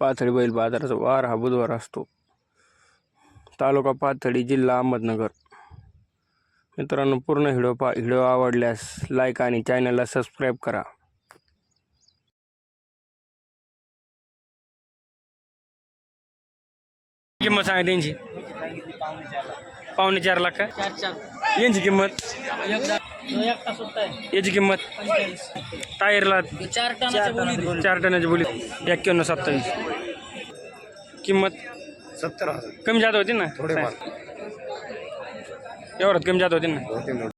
पाथडी बैल बाजाराचा वार हा बुधवार असतो. तालुका पाथडी जिल्हा अहमदनगर. मित्रांनो पूर्ण व्हिडिओ पा व्हिडिओ आवडल्यास लाईक आणि चॅनलला सबस्क्राईब करा. किंमत सांगा त्यांची? पावणे चार लाख. का? यांची किंमत? एकटा सुट्टा आहे. याची किंमत? पंचेचाळीस. टायरला? चार टनाच्या बोलीत चार टनाची बोली एक्क्याण्णव सत्तावीस. किंमत? सत्तर हजार. कमी जात होती ना? थोडेफार एवढ्यात कमी जात होती ना? होते मोठे.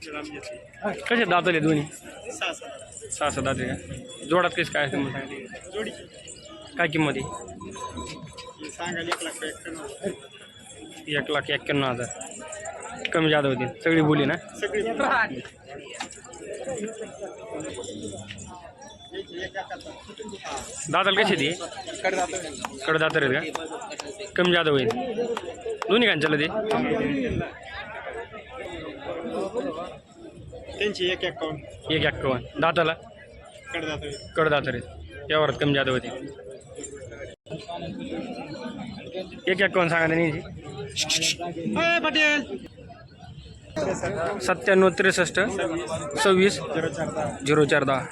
कसे दातले दोन्ही सहा सहा दाते का। जोडात कशी काय किंमत काय किंमत आहे एक लाख एक्क्याण्णव हज़ार। कमी जादा होती सगळी बोली ना? दाताला कशी ती कडदातर आहेत का। कमी जादा होईल दोन्ही कांच्याला ते त्यांची एक अकाउंट एक एक्कावन्न दाताला? कडदातर. आहेत यावरात कमी जादा होती. एक एक्कावन्न सांगा त्यांनी. पटेल. सत्त्याण्णव त्रेसष्ट सव्वीस झिरो चार दहा.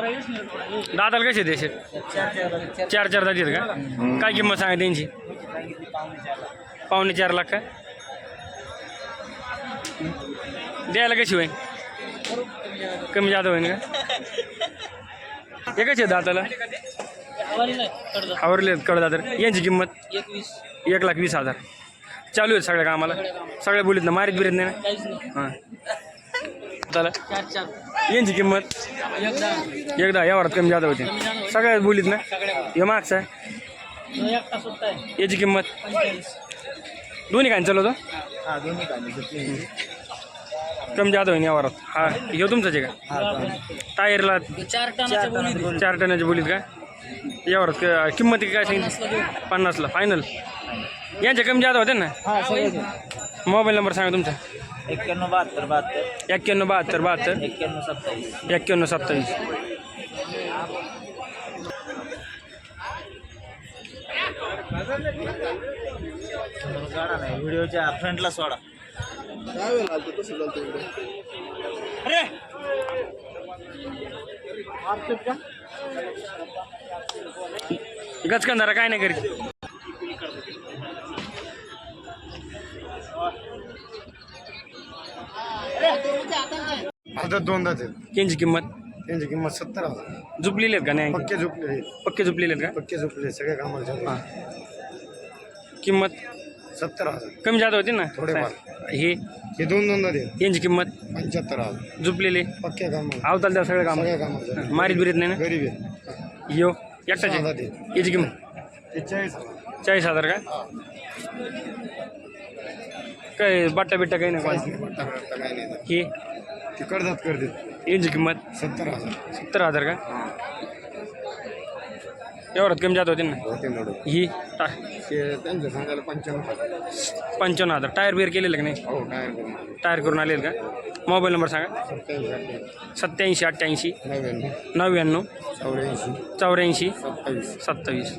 दादाला कसे देशे चार चार दात आहेत का? काय किंमत सांगा त्यांची? पावणे चार लाख का? द्यायला कशी होईल कमी जादा होईल का? हे कसे दाताला? आवरले कडदातर यांची किंमत? एक लाख वीस हजार. चालू आहेत सगळ्या कामाला. सगळ्या बोलीत ना मारीत बिरीत नाही ना? हां. चला चार चार. यांची किंमत एकदा या वरात कमी जादा होते. सगळ्या बोलीत ना हे मागचा आहे. याची किंमत? दोन्ही काय चालवतो हा कमी जादा होईन यावरात हा हे तुमचाच आहे का? टायरला चार टनाच्या बोलीत चार बोलीत का? या वरात किंमत काय सांगितली? पन्नासला. फायनल यांच्या कमी जादा होते ना? मोबाईल नंबर सांगा तुमचा. एक्क्याण्णव बहात्तर बहात्तर. एक्क्याण्णव बहात्तर बहात्तर. एक्क्याण्णव सत्तावीस. एक्क्याण्णव सत्तावीस. नाही व्हिडिओच्या फ्रंटला सोडा. गचकंदारा काय नाही करीत आता दोनदा ते यांची किंमत? त्यांची किंमत सत्तर हजार. झुपलेले आहेत का? नाही. पक्के झोपले पक्के झुपलेले आहेत पक्के झोपले सगळ्या कामाला. का किंमत? सत्तर हजार. कमी जादा होती ना? थोडेफार. हे हे दोन दोनदा दे यांची किंमत? पंच्याहत्तर हजार. झुपलेले? पक्क्या कामाला. आवताल त्या सगळं काम सगळ्या कामाला. मारीत बिरीत नाही ना? गरीब आहे यो सहा एकटाचे याची किंमत? ते चाळीस हजार. चाळीस हजार का? काय बट्टा बिट्टा काही नाही पट्टा बिट्टा काही नाही हे? ते कर्जात कर देत यांची किंमत? सत्तर हजार. सत्तर हजार का? एवढ्यात कमी जात होते ना? होते मोठं ही? टा ते त्यांचं सांगायला पंच्याण्णव हजार. पंचावन्न हजार. टायर बिअर केलेलं का नाही? हो टायर करून आले. टायर करून आलेलं का? मोबाईल नंबर सांगा. सत्याऐंशी अठ्ठ्याऐंशी. सत्याऐंशी अठ्ठ्याऐंशी. नव्याण्णव. नव्याण्णव. चौऱ्याऐंशी. चौऱ्याऐंशी. सत्तावीस. सत्तावीस.